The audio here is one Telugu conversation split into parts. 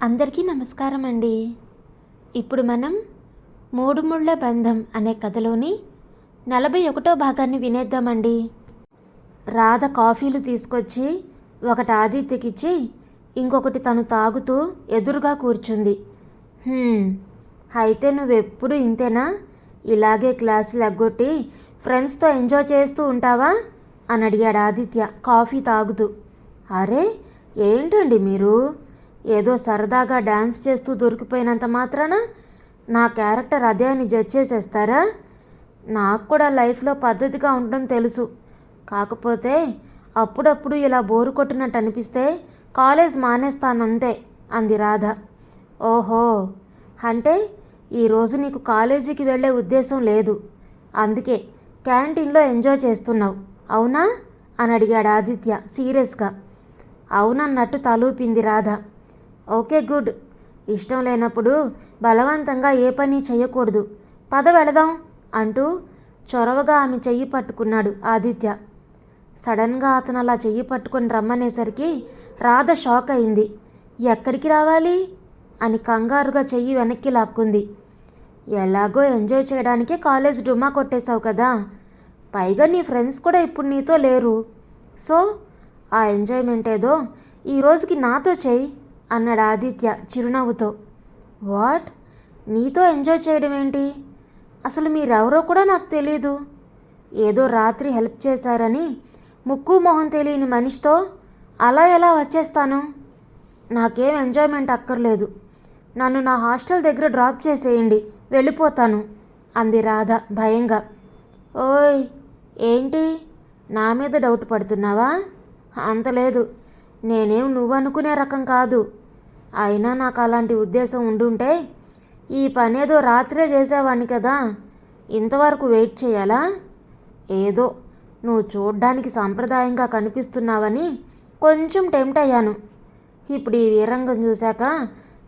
అందరికీ నమస్కారం అండి. ఇప్పుడు మనం మూడు ముళ్ళ బంధం అనే కథలోని నలభై ఒకటో భాగాన్ని వినేద్దామండి. రాధ కాఫీలు తీసుకొచ్చి ఒకటి ఆదిత్యకిచ్చి ఇంకొకటి తను తాగుతూ ఎదురుగా కూర్చుంది. అయితే నువ్వెప్పుడు ఇంతేనా? ఇలాగే క్లాసులు ఎగ్గొట్టి ఫ్రెండ్స్తో ఎంజాయ్ చేస్తూ ఉంటావా? అని అడిగాడు ఆదిత్య. కాఫీ తాగుతూ. అరే ఏంటండి మీరు? ఏదో సరదాగా డ్యాన్స్ చేస్తూ దొరికిపోయినంత మాత్రాన నా క్యారెక్టర్ అదే అని జడ్జ్ చేసేస్తారా? నాకు కూడా లైఫ్లో పద్ధతిగా ఉండడం తెలుసు. కాకపోతే అప్పుడప్పుడు ఇలా బోరు కొట్టినట్టు అనిపిస్తే కాలేజ్ మానేస్తానంతే అంది రాధ. ఓహో అంటే ఈరోజు నీకు కాలేజీకి వెళ్ళే ఉద్దేశం లేదు. అందుకే క్యాంటీన్లో ఎంజాయ్ చేస్తున్నావు అవునా? అని అడిగాడు ఆదిత్య సీరియస్గా. అవునన్నట్టు తలూపింది రాధ. Okay good. ఇష్టం లేనప్పుడు బలవంతంగా ఏ పని చేయకూడదు పద వెళదాం అంటూ చొరవగా ఆమె చెయ్యి పట్టుకున్నాడు ఆదిత్య. సడన్గా అతను అలా చెయ్యి పట్టుకొని రమ్మనేసరికి రాధ షాక్ అయింది. ఎక్కడికి రావాలి? అని కంగారుగా చెయ్యి వెనక్కి లాక్కుంది. ఎలాగో ఎంజాయ్ చేయడానికే కాలేజ్ డుమా కొట్టేశావు కదా. పైగా నీ ఫ్రెండ్స్ కూడా ఇప్పుడు నీతో లేరు. సో ఆ ఎంజాయ్మెంట్ ఏదో ఈ రోజుకి నాతో చేయి అన్నాడు ఆదిత్య చిరునవ్వుతో. వాట్? నీతో ఎంజాయ్ చేయడం ఏంటి? అసలు మీరెవరో కూడా నాకు తెలియదు ఏదో రాత్రి హెల్ప్ చేశారని ముక్కు మొహం తెలియని మనిషితో అలా ఎలా వచ్చేస్తాను? నాకేం ఎంజాయ్మెంట్ అక్కర్లేదు. నన్ను నా హాస్టల్ దగ్గర డ్రాప్ చేసేయండి వెళ్ళిపోతాను అంది రాధ భయంగా. ఓయ్ ఏంటి? నా మీద డౌట్ పడుతున్నావా? అంతలేదు నేనేం నువ్వు అనుకునే రకం కాదు. అయినా నాకు అలాంటి ఉద్దేశం ఉండుంటే ఈ పనేదో రాత్రే చేసేవాడిని కదా. ఇంతవరకు వెయిట్ చేయాలా? ఏదో నువ్వు చూడ్డానికి సాంప్రదాయంగా కనిపిస్తున్నావని కొంచెం టెంప్ట్ అయ్యాను. ఇప్పుడు ఈ వీరంగం చూశాక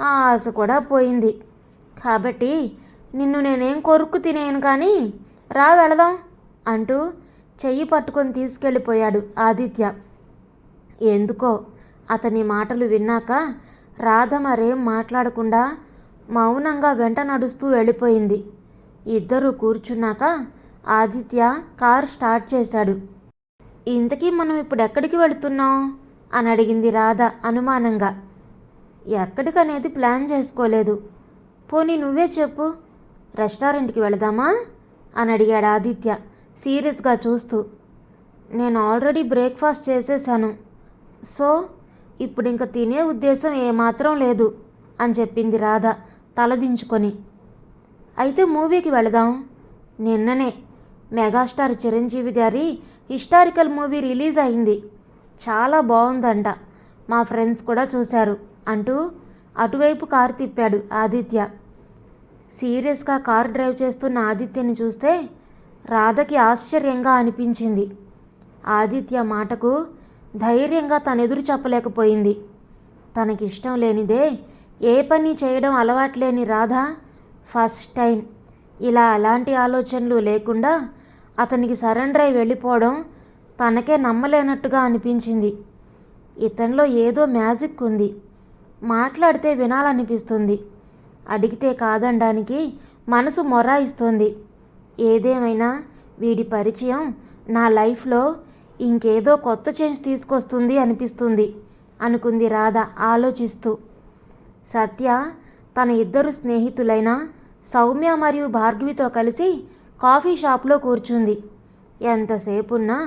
ఆ ఆశ కూడా పోయింది. కాబట్టి నిన్ను నేనేం కొరుక్కు తినేను కానీ రా వెళదాం అంటూ చెయ్యి పట్టుకొని తీసుకెళ్ళిపోయాడు ఆదిత్య. ఎందుకో? అతని మాటలు విన్నాక రాధ మరేం మాట్లాడకుండా మౌనంగా వెంట నడుస్తూ వెళ్ళిపోయింది. ఇద్దరూ కూర్చున్నాక ఆదిత్య కార్ స్టార్ట్ చేశాడు. ఇంతకీ మనం ఇప్పుడు ఎక్కడికి వెళుతున్నాం? అని అడిగింది రాధ అనుమానంగా. ఎక్కడికనేది ప్లాన్ చేసుకోలేదు. పోనీ నువ్వే చెప్పు. రెస్టారెంట్కి వెళదామా? అని అడిగాడు ఆదిత్య సీరియస్గా చూస్తూ. నేను ఆల్రెడీ బ్రేక్ఫాస్ట్ చేసేసాను. సో ఇప్పుడు ఇంక తినే ఉద్దేశం ఏమాత్రం లేదు అని చెప్పింది రాధ తలదించుకొని. అయితే మూవీకి వెళదాం. నిన్ననే మెగాస్టార్ చిరంజీవి గారి హిస్టారికల్ మూవీ రిలీజ్ అయింది. చాలా బాగుందంట మా ఫ్రెండ్స్ కూడా చూశారు అంటూ అటువైపు కారు తిప్పాడు ఆదిత్య. సీరియస్గా కారు డ్రైవ్ చేస్తున్న ఆదిత్యని చూస్తే రాధకి ఆశ్చర్యంగా అనిపించింది. ఆదిత్య మాటకు ధైర్యంగా తనెదురు చెప్పలేకపోయింది. తనకిష్టం లేనిదే ఏ పని చేయడం అలవాట్లేని రాధ ఫస్ట్ టైం. ఇలా అలాంటి ఆలోచనలు లేకుండా అతనికి సరెండర్ అయి వెళ్ళిపోవడం తనకే నమ్మలేనట్టుగా అనిపించింది. ఇతనిలో ఏదో మ్యాజిక్ ఉంది. మాట్లాడితే వినాలనిపిస్తుంది. అడిగితే కాదనడానికి మనసు మొరాయిస్తుంది. ఏదేమైనా వీడి పరిచయం నా లైఫ్లో ఇంకేదో కొత్త చేంజ్ తీసుకొస్తుంది అనిపిస్తుంది అనుకుంది రాధ ఆలోచిస్తూ. సత్య తన ఇద్దరు స్నేహితులైన సౌమ్య మరియు భార్గవితో కలిసి కాఫీ షాప్లో కూర్చుంది. ఎంతసేపున్నా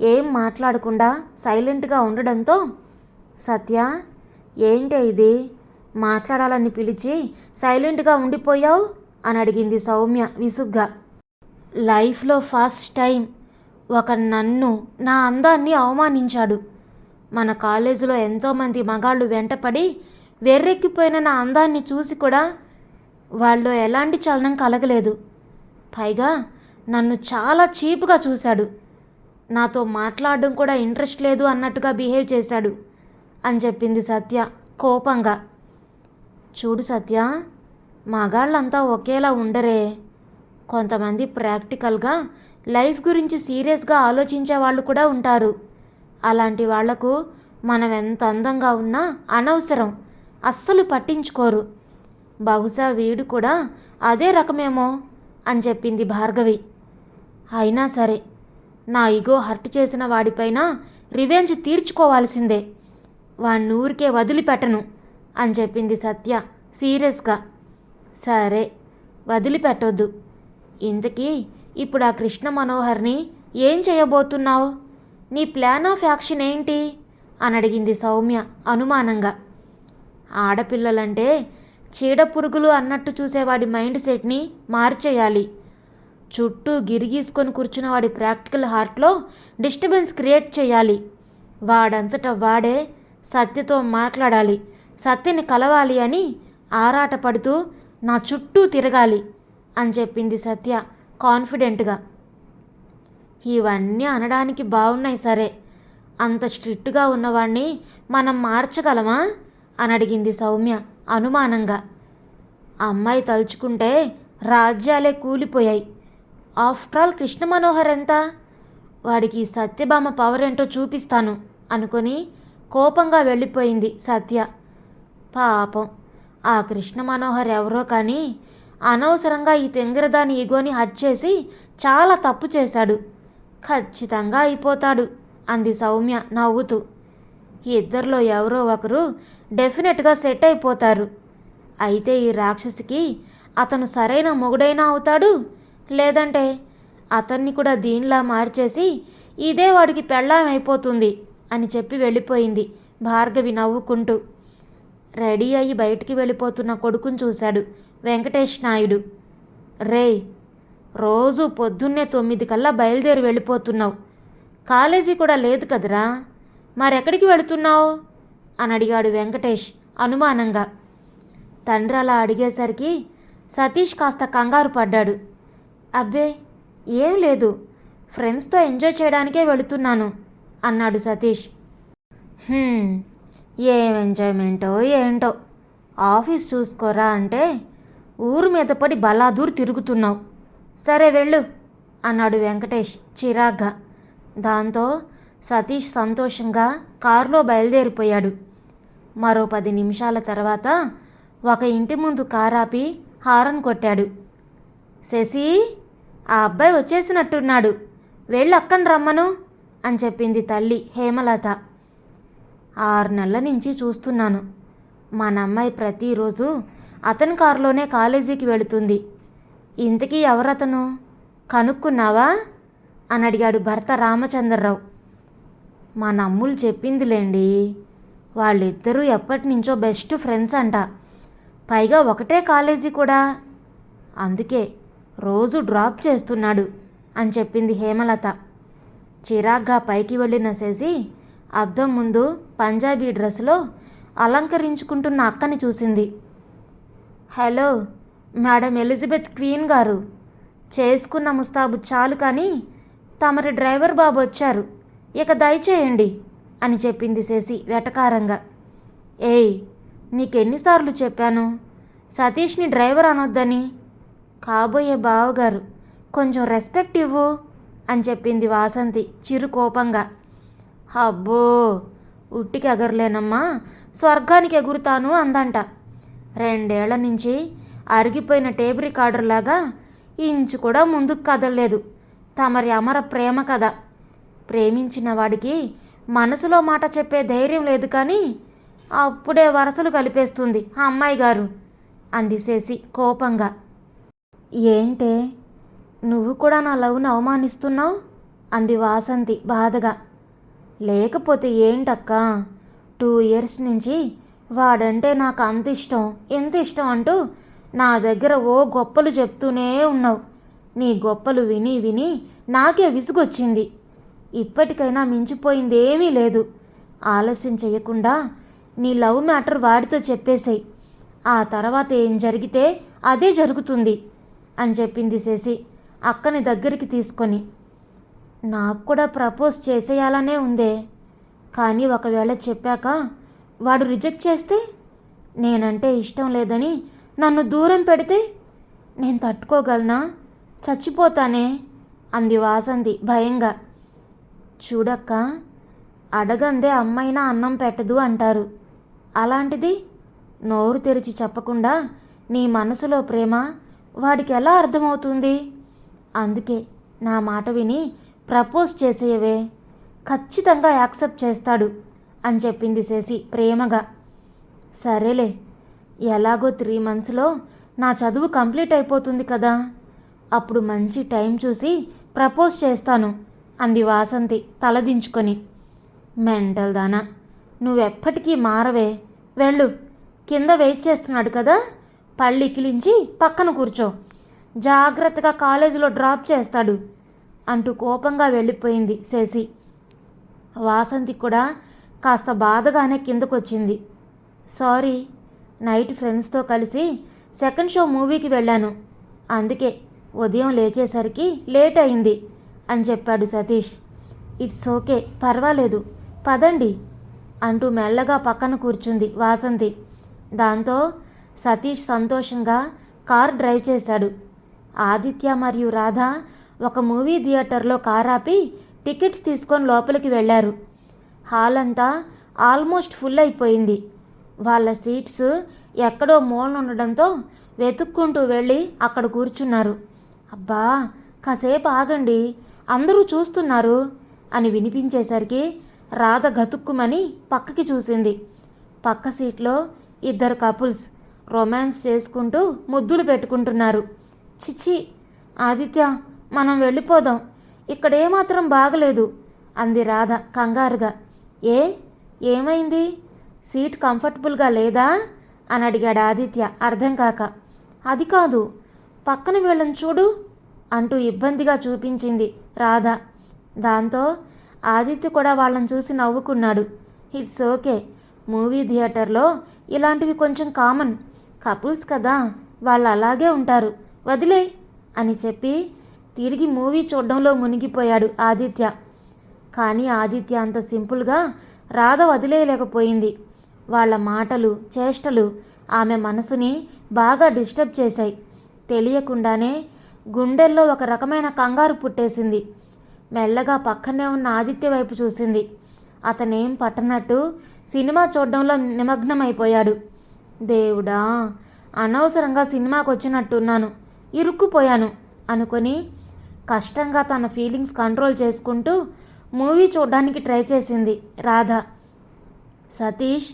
ఏం మాట్లాడకుండా సైలెంట్గా ఉండడంతో సత్య ఏంటే ఇది? మాట్లాడాలని పిలిచి సైలెంట్గా ఉండిపోయావు? అని అడిగింది సౌమ్య విసుగ్గా. లైఫ్లో ఫస్ట్ టైం ఒక నన్ను నా అందాన్ని అవమానించాడు. మన కాలేజీలో ఎంతోమంది మగాళ్ళు వెంటపడి వెర్రెక్కిపోయిన నా అందాన్ని చూసి కూడా వాళ్ళు ఎలాంటి చలనం కలగలేదు. పైగా నన్ను చాలా చీప్గా చూశాడు. నాతో మాట్లాడడం కూడా ఇంట్రెస్ట్ లేదు అన్నట్టుగా బిహేవ్ చేశాడు అని చెప్పింది సత్య కోపంగా. చూడు సత్య మగాళ్ళంతా ఒకేలా ఉండరే. కొంతమంది ప్రాక్టికల్గా లైఫ్ గురించి సీరియస్గా ఆలోచించే వాళ్ళు కూడా ఉంటారు. అలాంటి వాళ్ళకు మనం ఎంత అందంగా ఉన్నా అనవసరం. అస్సలు పట్టించుకోరు. బహుశా వీడు కూడా అదే రకమేమో అని చెప్పింది భార్గవి. అయినా సరే నా ఇగో హర్ట్ చేసిన వాడిపైన రివెంజ్ తీర్చుకోవాల్సిందే. వాణ్ణూరికే వదిలిపెట్టను అని చెప్పింది సత్య సీరియస్గా. సరే వదిలిపెట్టొద్దు. ఇంతకీ ఇప్పుడు ఆ కృష్ణ మనోహర్ని ఏం చేయబోతున్నావు? నీ ప్లాన్ ఆఫ్ యాక్షన్ ఏంటి? అని అడిగింది సౌమ్య అనుమానంగా. ఆడపిల్లలంటే చీడ పురుగులు అన్నట్టు చూసేవాడి మైండ్ సెట్ని మార్చేయాలి. చుట్టూ గిరిగీసుకొని కూర్చున్న వాడి ప్రాక్టికల్ హార్ట్లో డిస్టర్బెన్స్ క్రియేట్ చేయాలి. వాడంతటా వాడే సత్యతో మాట్లాడాలి. సత్యని కలవాలి అని ఆరాటపడుతూ నా చుట్టూ తిరగాలి అని చెప్పింది సత్య. కాన్ఫిడెంట్గా. ఇవన్నీ అనడానికి బాగున్నాయి సరే. అంత స్ట్రిక్ట్గా ఉన్నవాణ్ణి మనం మార్చగలమా? అని అడిగింది సౌమ్య అనుమానంగా. అమ్మాయి తలుచుకుంటే రాజ్యాలే కూలిపోయాయి. ఆఫ్టర్ ఆల్ కృష్ణ మనోహర్ ఎంత? వాడికి సత్యభామ పవర్ ఏంటో చూపిస్తాను అనుకొని కోపంగా వెళ్ళిపోయింది సత్య. పాపం. ఆ కృష్ణ మనోహర్ ఎవరో కానీ అనవసరంగా ఈ తెంగరదాని ఇగోని హట్ చేసి చాలా తప్పు చేశాడు. ఖచ్చితంగా అయిపోతాడు అంది సౌమ్య నవ్వుతూ. ఇద్దరిలో ఎవరో ఒకరు డెఫినెట్గా సెట్ అయిపోతారు. అయితే ఈ రాక్షసికి అతను సరైన మొగుడైనా అవుతాడు? లేదంటే అతన్ని కూడా దీనిలా మార్చేసి ఇదే వాడికి పెళ్ళాం అయిపోతుంది అని చెప్పి వెళ్ళిపోయింది భార్గవి నవ్వుకుంటూ. రెడీ అయ్యి బయటికి వెళ్ళిపోతున్న కొడుకుని చూశాడు. వెంకటేష్ నాయుడు రే రోజు పొద్దున్నే తొమ్మిది కల్లా బయలుదేరి వెళ్ళిపోతున్నావు. కాలేజీ కూడా లేదు కదరా? మరెక్కడికి వెళుతున్నావు? అని అడిగాడు వెంకటేష్ అనుమానంగా. తండ్రి అలా అడిగేసరికి సతీష్ కాస్త కంగారు పడ్డాడు. అబ్బే ఏం లేదు. ఫ్రెండ్స్తో ఎంజాయ్ చేయడానికే వెళుతున్నాను అన్నాడు సతీష్. ఏం ఎంజాయ్మెంటో ఏంటో. ఆఫీస్ చూసుకోరా అంటే ఊరు మీద పడి బలాదూరు తిరుగుతున్నావు. సరే వెళ్ళు అన్నాడు వెంకటేష్ చిరాగ్గా. దాంతో సతీష్ సంతోషంగా కారులో బయలుదేరిపోయాడు. మరో పది నిమిషాల తర్వాత ఒక ఇంటి ముందు కారాపి హారన్ కొట్టాడు. శశి ఆ అబ్బాయి వచ్చేసినట్టున్నాడు. వెళ్ళి అక్కను రమ్మను అని చెప్పింది తల్లి హేమలత. ఆరు నెలల నుంచి చూస్తున్నాను. మన అమ్మాయి ప్రతిరోజు అతని కారులోనే కాలేజీకి వెళుతుంది. ఇంతకీ ఎవరతను? కనుక్కున్నావా? అని అడిగాడు భర్త రామచంద్రరావు. మా నమ్ములు చెప్పిందిలేండి వాళ్ళిద్దరూ ఎప్పటి నుంచో బెస్ట్ ఫ్రెండ్స్ అంట. పైగా ఒకటే కాలేజీ కూడా. అందుకే రోజు డ్రాప్ చేస్తున్నాడు అని చెప్పింది హేమలత. చిరాగ్గా పైకి వెళ్ళిన శశి అద్దం ముందు పంజాబీ డ్రెస్లో అలంకరించుకుంటున్న అక్కని చూసింది. హలో మేడం ఎలిజబెత్ క్వీన్ గారు. చేసుకున్న ముస్తాబు చాలు కానీ తమరి డ్రైవర్ బాబు వచ్చారు. ఇక దయచేయండి అని చెప్పింది శశి వెటకారంగా. ఏయ్ నీకెన్నిసార్లు చెప్పాను? సతీష్ని డ్రైవర్ అనొద్దని? కాబోయే బావగారు కొంచెం రెస్పెక్ట్ ఇవ్వు అని చెప్పింది వాసంతి చిరు కోపంగా. అబ్బో ఉట్టికి ఎగరలేనమ్మా స్వర్గానికి ఎగురుతాను అందంట. రెండేళ్ళ నుంచి అరిగిపోయిన టేప్ రికార్డర్ లాగా ఇంచు కూడా ముందుకు కదలలేదు. తమరి అమర ప్రేమ కథ. ప్రేమించిన వాడికి మనసులో మాట చెప్పే ధైర్యం లేదు కానీ అప్పుడే వరసలు కలిపేస్తుంది ఆ అమ్మాయి గారు అందిసేసి కోపంగా. ఏంటే? నువ్వు కూడా నా లవ్ను అవమానిస్తున్నావు? అంది వాసంతి బాధగా. లేకపోతే ఏంటక్కా? టూ ఇయర్స్ నుంచి వాడంటే నాకు అంత ఇష్టం. ఎంత ఇష్టం అంటూ నా దగ్గర ఓ గొప్పలు చెప్తూనే ఉన్నావు. నీ గొప్పలు విని విని నాకే విసుగొచ్చింది. ఇప్పటికైనా మించిపోయింది ఏమీ లేదు. ఆలస్యం చేయకుండా నీ లవ్ మ్యాటర్ వాడితో చెప్పేసేయ్. ఆ తర్వాత ఏం జరిగితే అదే జరుగుతుంది అని చెప్పింది శశి అక్కని దగ్గరికి తీసుకొని. నాకు కూడా ప్రపోజ్ చేసేయాలనే ఉందే. కానీ ఒకవేళ చెప్పాక వాడు రిజెక్ట్ చేస్తే నేనంటే ఇష్టం లేదని నన్ను దూరం పెడితే నేను తట్టుకోగలనా? చచ్చిపోతానే అంది వాసంతి భయంగా. చూడక్క అడగందే అమ్మైనా అన్నం పెట్టదు అంటారు. అలాంటిది నోరు తెరిచి చెప్పకుండా నీ మనసులో ప్రేమ వాడికి ఎలా అర్థమవుతుంది? అందుకే నా మాట విని ప్రపోజ్ చేసేయవే. ఖచ్చితంగా యాక్సెప్ట్ చేస్తాడు. అని చెప్పింది శశి ప్రేమగా. సరేలే ఎలాగో త్రీ మంత్స్లో నా చదువు కంప్లీట్ అయిపోతుంది కదా. అప్పుడు మంచి టైం చూసి ప్రపోజ్ చేస్తాను అంది వాసంతి తలదించుకొని. మెంటల్ దానా నువ్వెప్పటికీ మారవే. వెళ్ళు కింద వెయిట్ చేస్తున్నాడు కదా. పళ్ళికిలించి పక్కన కూర్చో. జాగ్రత్తగా కాలేజీలో డ్రాప్ చేస్తాడు అంటూ కోపంగా వెళ్ళిపోయింది శశి. వాసంతి కూడా కాస్త బాధగానే కిందకొచ్చింది. సారీ నైట్ ఫ్రెండ్స్తో కలిసి సెకండ్ షో మూవీకి వెళ్ళాను. అందుకే ఉదయం లేచేసరికి లేట్ అయింది అని చెప్పాడు సతీష్. ఇట్స్ ఓకే పర్వాలేదు పదండి అంటూ మెల్లగా పక్కన కూర్చుంది వాసంతి. దాంతో సతీష్ సంతోషంగా కార్ డ్రైవ్ చేశాడు. ఆదిత్య మరియు రాధ ఒక మూవీ థియేటర్లో కార్ ఆపి టికెట్స్ తీసుకొని లోపలికి వెళ్ళారు. హాల్ అంతా ఆల్మోస్ట్ ఫుల్ అయిపోయింది. వాళ్ళ సీట్స్ ఎక్కడో మూలన ఉండడంతో వెతుక్కుంటూ వెళ్ళి అక్కడ కూర్చున్నారు. అబ్బా కాసేపు ఆగండి అందరూ చూస్తున్నారు అని వినిపించేసరికి రాధ గతుక్కుమని పక్కకి చూసింది. పక్క సీట్లో ఇద్దరు కపుల్స్ రొమాన్స్ చేసుకుంటూ ముద్దులు పెట్టుకుంటున్నారు. చిచి ఆదిత్య మనం వెళ్ళిపోదాం. ఇక్కడ ఏమాత్రం బాగలేదు అంది రాధ కంగారుగా. ఏ? ఏమైంది? సీట్ కంఫర్టబుల్గా లేదా? అని అడిగాడు ఆదిత్య అర్థం కాక. అది కాదు. పక్కన వీళ్ళని చూడు అంటూ ఇబ్బందిగా చూపించింది రాధ. దాంతో ఆదిత్య కూడా వాళ్ళని చూసి నవ్వుకున్నాడు. It's okay. మూవీ థియేటర్లో ఇలాంటివి కొంచెం కామన్. కపుల్స్ కదా వాళ్ళు అలాగే ఉంటారు. వదిలే అని చెప్పి తిరిగి మూవీ చూడడంలో మునిగిపోయాడు ఆదిత్య. కానీ ఆదిత్య అంత సింపుల్గా రాధ వదిలేయలేకపోయింది. వాళ్ళ మాటలు చేష్టలు ఆమె మనసుని బాగా డిస్టర్బ్ చేశాయి. తెలియకుండానే గుండెల్లో ఒక రకమైన కంగారు పుట్టేసింది. మెల్లగా పక్కనే ఉన్న ఆదిత్య వైపు చూసింది. అతనేం పట్టనట్టు సినిమా చూడడంలో నిమగ్నమైపోయాడు. దేవుడా అనవసరంగా సినిమాకు వచ్చినట్టున్నాను ఇరుక్కుపోయాను అనుకొని కష్టంగా తన ఫీలింగ్స్ కంట్రోల్ చేసుకుంటూ మూవీ చూడడానికి ట్రై చేసింది రాధ. సతీష్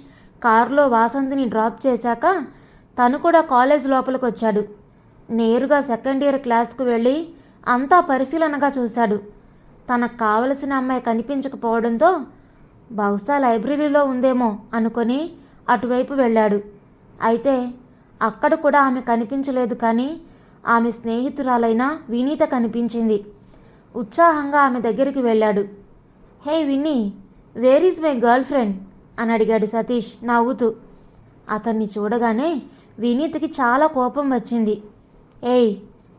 కారులో వాసంతిని డ్రాప్ చేశాక తను కూడా కాలేజ్ లోపలికి వచ్చాడు నేరుగా సెకండ్ ఇయర్ క్లాస్కు వెళ్ళి అంతా పరిశీలనగా చూశాడు. తనకు కావలసిన అమ్మాయి కనిపించకపోవడంతో బహుశా లైబ్రరీలో ఉందేమో అనుకొని అటువైపు వెళ్ళాడు. అయితే అక్కడ కూడా ఆమె కనిపించలేదు కానీ ఆమె స్నేహితురాలైన వినీత కనిపించింది. ఉత్సాహంగా ఆమె దగ్గరికి వెళ్ళాడు. Hey Vinny where is my girlfriend అని అడిగాడు సతీష్ నవ్వుతూ. అతన్ని చూడగానే వినీత్కి చాలా కోపం వచ్చింది. ఏయ్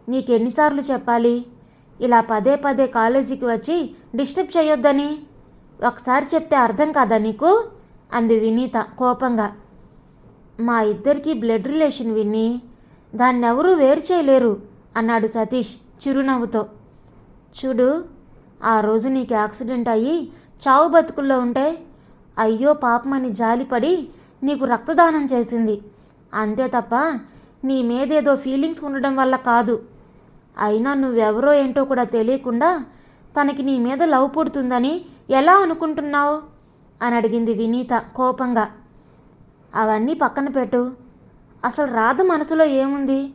నీకెన్నిసార్లు చెప్పాలి? ఇలా పదే పదే కాలేజీకి వచ్చి డిస్టర్బ్ చేయొద్దని? ఒకసారి చెప్తే అర్థం కాదా నీకు? అంది వినీత కోపంగా. మా ఇద్దరికి బ్లడ్ రిలేషన్ విన్ని. దాన్నెవరూ వేరు చేయలేరు అన్నాడు సతీష్ చిరునవ్వుతో. చూడు ఆ రోజు నీకు యాక్సిడెంట్ అయ్యి చావు బతుకుల్లో ఉంటే అయ్యో పాపమని జాలిపడి నీకు రక్తదానం చేసింది. అంతే తప్ప నీ మీదేదో ఫీలింగ్స్ ఉండడం వల్ల కాదు. అయినా నువ్వెవరో ఏంటో కూడా తెలియకుండా తనకి నీ మీద లవ్ పుడుతుందని ఎలా అనుకుంటున్నావు? అని అడిగింది వినీత కోపంగా. అవన్నీ పక్కన పెట్టు. అసలు రాధ మనసులో ఏముంది?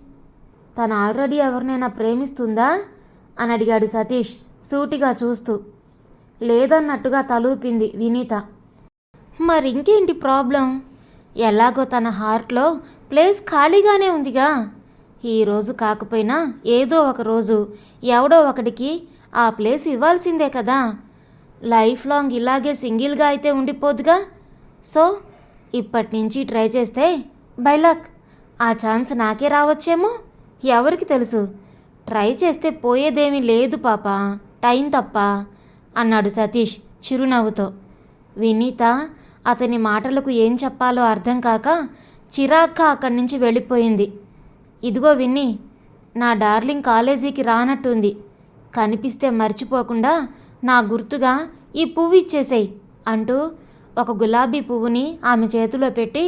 తను ఆల్రెడీ ఎవరినైనా ప్రేమిస్తుందా? అని అడిగాడు సతీష్. సూటిగా చూస్తూ లేదన్నట్టుగా తలూపింది వినీత. మరి ఇంకేంటి ప్రాబ్లం? ఎలాగో తన హార్ట్లో ప్లేస్ ఖాళీగానే ఉందిగా. ఈరోజు కాకపోయినా ఏదో ఒక రోజు ఎవడో ఒకడికి ఆ ప్లేస్ ఇవ్వాల్సిందే కదా. లైఫ్ లాంగ్ ఇలాగే సింగిల్గా అయితే ఉండిపోదుగా. సో ఇప్పటి నుంచి ట్రై చేస్తే బైలాక్ ఆ ఛాన్స్ నాకే రావచ్చేమో? ఎవరికి తెలుసు? ట్రై చేస్తే పోయేదేమీ లేదు పాప. టైం తప్ప అన్నాడు సతీష్ చిరునవ్వుతో. వినీత అతని మాటలకు ఏం చెప్పాలో అర్థం కాక చిరాగ్గా అక్కడి నుంచి వెళ్ళిపోయింది. ఇదిగో విన్ని నా డార్లింగ్ కాలేజీకి రానట్టుంది. కనిపిస్తే మర్చిపోకుండా నా గుర్తుగా ఈ పువ్వు ఇచ్చేసేయి అంటూ ఒక గులాబీ పువ్వుని ఆమె చేతిలో పెట్టి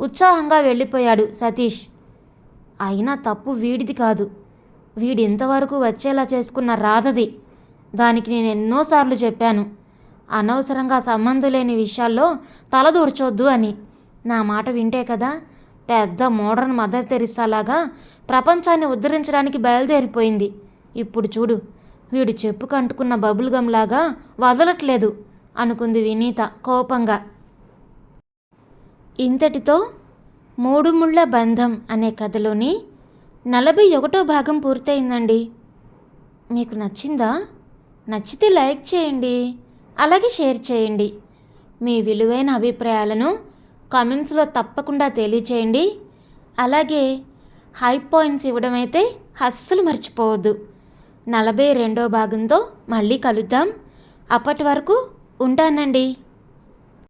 ఉత్సాహంగా వెళ్ళిపోయాడు సతీష్. అయినా తప్పు వీడిది కాదు. వీడి ఇంతవరకు వచ్చేలా చేసుకున్న రాధది. దానికి నేను ఎన్నోసార్లు చెప్పాను. అనవసరంగా సంబంధం లేని విషయాల్లో తలదూర్చొద్దు అని. నా మాట వింటే కదా పెద్ద మోడర్న్ మదర్ తెరిసాలాగా ప్రపంచాన్ని ఉద్ధరించడానికి బయలుదేరిపోయింది. ఇప్పుడు చూడు వీడు చెప్పుకంటుకున్న బబుల్ గమ్లాగా వదలట్లేదు అనుకుంది వినీత కోపంగా. ఇంతటితో మూడు ముళ్ళ బంధం అనే కథలోని నలభై ఒకటో భాగం పూర్తయిందండి. మీకు నచ్చిందా? నచ్చితే లైక్ చేయండి అలాగే షేర్ చేయండి. మీ విలువైన అభిప్రాయాలను కామెంట్స్లో తప్పకుండా తెలియచేయండి. అలాగే హై పాయింట్స్ ఇవ్వడం అయితే అస్సలు మర్చిపోవద్దు. నలభై రెండో భాగంతో మళ్ళీ కలుద్దాం. అప్పటి వరకు ఉంటానండి.